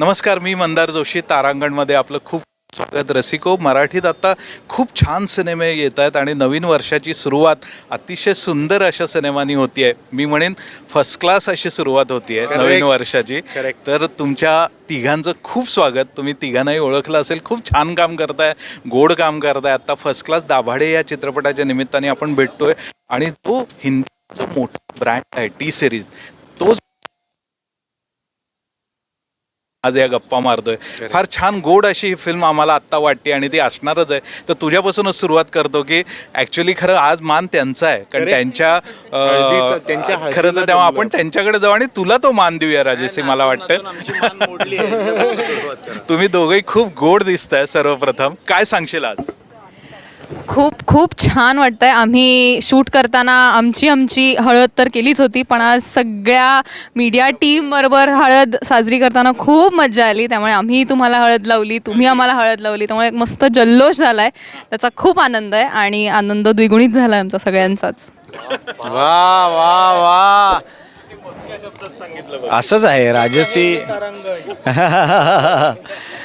नमस्कार मी मंदार जोशी तारांगणमध्ये आपलं खूप स्वागत. रसिको मराठीत आता खूप छान सिनेमे येत आहेत आणि नवीन वर्षाची सुरुवात अतिशय सुंदर अशा सिनेमांनी होती आहे मी म्हणेन फर्स्ट क्लास अशी सुरुवात होती आहे नवीन वर्षाची. तर तुमच्या तिघांचं खूप स्वागत. तुम्ही तिघांनाही ओळखलं असेल खूप छान काम करताय गोड काम करताय. आता फर्स्ट क्लास दाभाडे या चित्रपटाच्या निमित्ताने आपण भेटतोय. आणि तो हिंदीचा जो मोठा ब्रँड आहे टी सिरीज तो आज या गप्पा मारतोय. फार छान गोड अशी ही फिल्म आम्हाला आत्ता वाटते आणि ती असणारच आहे. तर तुझ्यापासूनच सुरुवात करतो की ऍक्च्युली खरं आज मान त्यांचा आहे. कारण. त्यांच्या त्यांच्या खरं तर तेव्हा. आपण त्यांच्याकडे जाऊ आणि तुला तो मान देऊया राजेशी मला वाटतं तुम्ही दोघेही खूप गोड दिसताय सर्वप्रथम. काय सांगशील आज? खूप खूप छान वाटतंय. आम्ही शूट करताना आमची आमची हळद तर केलीच होती पण आज सगळ्या मीडिया टीम बरोबर हळद साजरी करताना खूप मजा आली. त्यामुळे आम्ही तुम्हाला हळद लावली तुम्ही आम्हाला हळद लावली. त्यामुळे एक मस्त जल्लोष झालाय. त्याचा खूप आनंद आहे आणि आनंद द्विगुणित झालाय आमचा सगळ्यांचाच. वा वा वा. असंच आहे राजसी.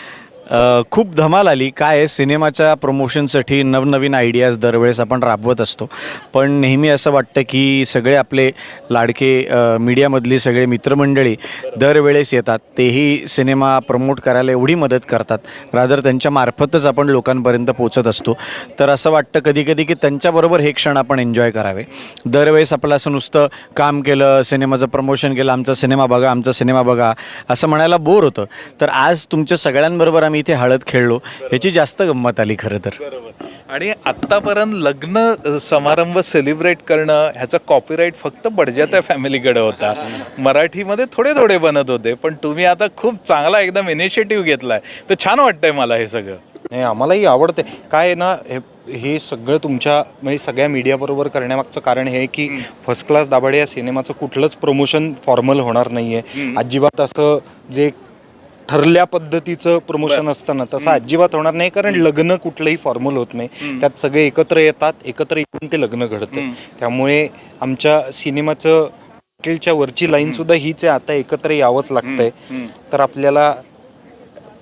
खूप धमाल आली. काय आहे, सिनेमाच्या प्रमोशनसाठी नवनवीन आयडियाज दरवेळेस आपण राबवत असतो. पण नेहमी असं वाटतं की सगळे आपले लाडके मीडियामधली सगळे मित्रमंडळी दरवेळेस येतात. तेही सिनेमा प्रमोट करायला एवढी मदत करतात. रादर त्यांच्या मार्फतच आपण लोकांपर्यंत पोचत असतो. तर असं वाटतं कधी कधी की त्यांच्याबरोबर हे क्षण आपण एन्जॉय करावे. दरवेळेस आपलं असं नुसतं काम केलं सिनेमाचं प्रमोशन केलं आमचा सिनेमा बघा आमचा सिनेमा बघा असं म्हणायला बोर होतं. तर आज तुमच्या सगळ्यांबरोबर आम्ही इथे हळद खेळलो ह्याची जास्त गंमत आली खरं तर. आणि आत्तापर्यंत लग्न समारंभ सेलिब्रेट करणं ह्याचा कॉपीराईट फक्त बडजात्या फॅमिलीकडे होता. मराठीमध्ये थोडे थोडे बनत होते पण तुम्ही आता खूप चांगला एकदम इनिशिएटिव्ह घेतलाय. तर छान वाटतंय मला हे सगळं. नाही आम्हालाही आवडते काय आहे ना हे हे सगळं तुमच्या म्हणजे सगळ्या मीडियाबरोबर करण्यामागचं कारण हे आहे की फर्स्ट क्लास दाभाडे या सिनेमाचं कुठलंच प्रमोशन फॉर्मल होणार नाही आहे अजिबात असं जे ठरल्या पद्धतीचं प्रमोशन असतं ना तसं अजिबात होणार नाही कारण लग्न कुठलंही फॉर्मल होत नाही. त्यात सगळे एकत्र येतात एकत्र येऊन ते लग्न घडतं. त्यामुळे आमच्या सिनेमाचं हॉटेलच्या वरची लाईन सुद्धा हीच आहे आता एकत्र यावंच लागतंय. तर आपल्याला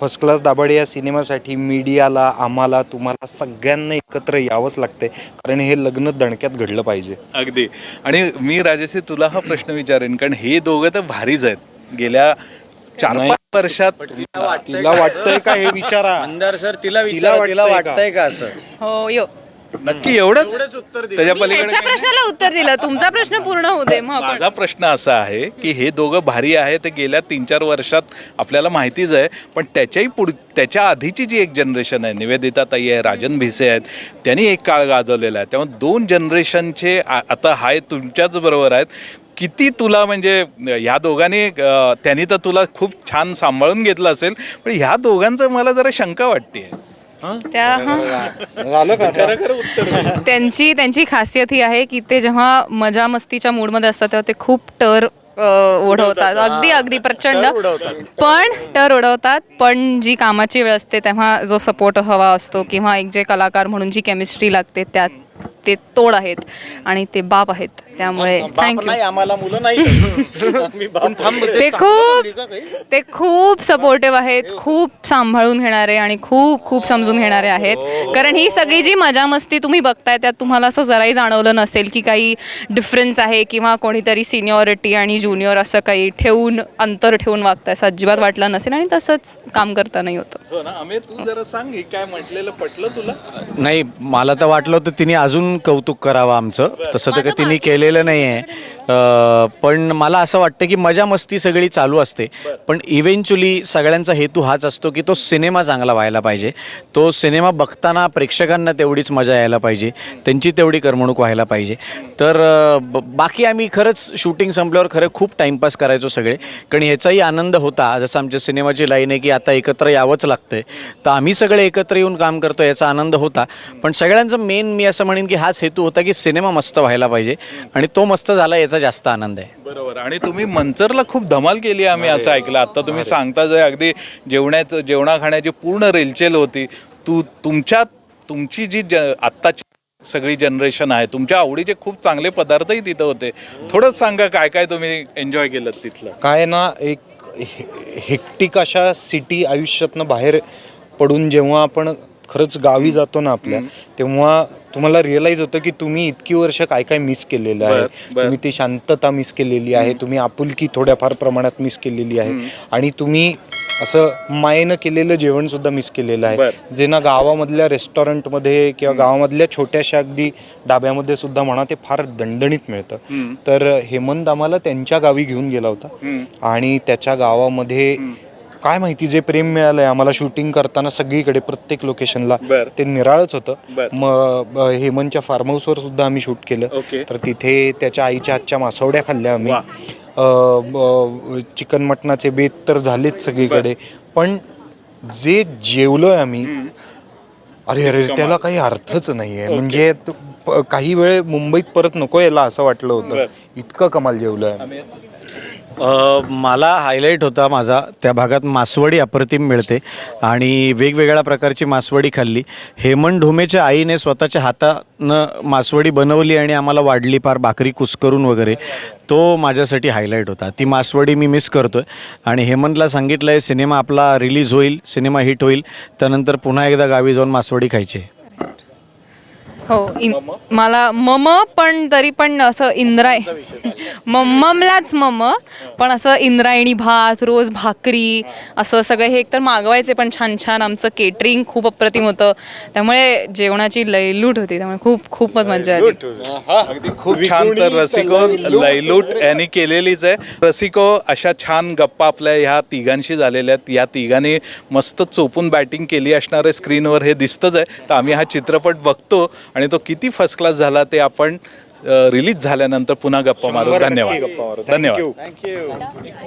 फर्स्ट क्लास दाभाडे या सिनेमासाठी मीडियाला आम्हाला तुम्हाला सगळ्यांना एकत्र यावंच लागतंय कारण हे लग्न दणक्यात घडलं पाहिजे. अगदी. आणि मी राजेशी तुला हा प्रश्न विचारेन कारण हे दोघं तर भारीच आहेत. गेल्या चार. पाच वर्षात तिला वाटतंय का हे विचारा? मंदार सर तिला विचारा, तिला वाटतंय का? असं? हो यो. नक्की एवढंच? त्याच्या मी पलीकडे ह्याच्या काही- प्रश्नाला उत्तर दिलं. तुमचा प्रश्न पूर्ण होऊ दे मग आपण. माझा प्रश्न असा आहे की हे दोघं भारी आहे ते गेल्या तीन चार वर्षात आपल्याला माहितीच आहे. पण त्याच्याही पुढ त्याच्या आधीची जी एक जनरेशन आहे निवेदिता ताई आहे राजन भिसे आहेत त्यांनी एक काळ गाजवलेला आहे. त्यामुळे दोन जनरेशनचे आ- आता हाय तुमच्याच बरोबर आहेत. किती तुला म्हणजे ह्या दोघांनी त्यांनी तर तुला खूप छान सांभाळून घेतलं असेल पण ह्या दोघांचं मला जरा शंका वाटते हा? त्यांची त्यांची खासियत ही आहे की ते जेव्हा मजा मस्तीच्या मूडमध्ये असतात तेव्हा ते खूप टर अ, उडवतात अगदी अगदी प्रचंड. पण टर उडवतात पण जी कामाची वेळ असते तेव्हा जो सपोर्ट हवा असतो किंवा एक जे कलाकार म्हणून जी केमिस्ट्री लागते त्यात ते तोड आहेत आणि ते बाप आहेत. त्यामुळे थँक्यू आम्हाला मुलं नाही ते खूप ते खूप सपोर्टिव्ह आहेत खूप सांभाळून घेणारे आणि खूप खूप समजून घेणारे आहेत. कारण ही सगळी जी मजा मस्ती तुम्ही बघताय त्यात तुम्हाला असं जराही जाणवलं नसेल की काही डिफरन्स आहे किंवा कोणीतरी सिनियरिटी आणि ज्युनियर असं काही ठेवून अंतर ठेवून वागताय असं अजिबात वाटलं नसेल आणि तसंच काम करतानाही होतं. हो ना अमे तू जरा सांग हे काय म्हटलेलं पटलं तुला? नाही मला तर वाटलं होतं तिने अजून कौतुक करावं आमचं. तसं तर काही तिने केलेलं नाही आहे पण मला असं वाटतं की मजा मस्ती सगळी चालू असते. पण इव्हेंच्युअली सगळ्यांचा हेतू हाच असतो की तो सिनेमा चांगला व्हायला पाहिजे. तो सिनेमा बघताना प्रेक्षकांना तेवढीच मजा यायला पाहिजे. त्यांची तेवढी करमणूक व्हायला पाहिजे. तर बाकी आम्ही खरंच शूटिंग संपल्यावर खरं खूप टाईमपास करायचो सगळे. कारण ह्याचाही आनंद होता. जसं आमच्या सिनेमाची लाईन आहे की आता एकत्र यावंच लागतंय. तर आम्ही सगळे एकत्र येऊन काम करतो याचा आनंद होता. पण सगळ्यांचं मेन मी असं म्हणेन की हाच हेतू होता की सिनेमा मस्त व्हायला पाहिजे. आणि तो मस्त झाला याचा जास्त आनंद आहे. बरोबर. आणि तुम्ही मंचरला खूप धमाल केली आम्ही असं ऐकलं. आता तुम्ही सांगता जे अगदी जेवणाचं जेवणा खाण्याची पूर्ण रेलचेल होती. तू तुमच्या तुमची जी ज आत्ताची सगळी जनरेशन आहे तुमच्या आवडीचे खूप चांगले पदार्थही तिथं होते. थोडंच सांगा काय काय तुम्ही एन्जॉय केलं तिथलं? काय ना एक हे- हेक्टिक अशा सिटी आयुष्यातनं बाहेर पडून जेव्हा आपण खरंच गावी जातो ना आपल्या तेव्हा तुम्हाला रिअलाईज होतं की तुम्ही इतकी वर्ष काय काय मिस केलेलं आहे. तुम्ही ती शांतता मिस केलेली आहे. तुम्ही आपुलकी थोड्याफार प्रमाणात मिस केलेली आहे. आणि तुम्ही असं मायेनं केलेलं जेवण सुद्धा मिस केलेलं आहे. जे ना गावामधल्या रेस्टॉरंटमध्ये किंवा गावामधल्या छोट्याशा अगदी डाब्यामध्ये सुद्धा म्हणा ते फार दणदणीत मिळतं. तर हेमंत आम्हाला त्यांच्या गावी घेऊन गेला होता. आणि त्याच्या गावामध्ये काय माहिती जे प्रेम मिळालंय आम्हाला शूटिंग करताना सगळीकडे प्रत्येक लोकेशनला बर. ते निराळच होतं. बर. मग हेमंतच्या फार्म हाऊसवर सुद्धा आम्ही शूट केलं. ओके. तर तिथे त्याच्या आईच्या हातच्या मासवड्या खाल्ल्या आम्ही. वा. चिकन मटणाचे बेत तर झालेच सगळीकडे. पण जे जेवलोय आम्ही अरे अरे त्याला काही अर्थच नाहीये. म्हणजे त- प- काही वेळ मुंबईत परत नको यायला असं वाटलं होतं. इतकं कमाल जेवलोय आम्ही. अ, मला हायलाईट होता माझा. त्या भागात मासवडी अप्रतिम मिळते आणि वेगवेगळ्या प्रकारची मासवडी खाल्ली. हेमंत ढोमेच्या आईने स्वतःच्या हातानं मासवडी बनवली आणि आम्हाला वाढली फार भाकरी कुस्करून वगैरे. तो माझ्यासाठी हायलाईट होता. ती मासवडी मी मिस करतोय. आणि हेमंतला सांगितलं आहे सिनेमा आपला रिलीज होईल सिनेमा हिट होईल. त्यानंतर पुन्हा एकदा गावी जाऊन मासवडी खायची आहे. हो इन मला मम पण तरी पण असं इंद्राय मम्ममलाच मम पण असं इंद्रायणी भात रोज भाकरी असं सगळं हे एकतर मागवायचे पण छान छान आमचं केटरिंग खूप अप्रतिम होतं. त्यामुळे जेवणाची लयलूट होती त्यामुळे खूप खूपच मजा आली. खूप छान तर रसिको लयलूट यांनी केलेलीच आहे. रसिको अशा छान गप्पा आपल्या ह्या तिघांशी झालेल्या आहेत. या तिघांनी मस्त चोपून बॅटिंग केली असणार आहे. स्क्रीनवर हे दिसतंच आहे. तर आम्ही हा चित्रपट बघतो. आणि तो किती फर्स्ट क्लास झाला ते आपण रिलीज झाल्यानंतर पुन्हा गप्पा मारू धन्यवाद गप्पा मारू. Thank धन्यवाद.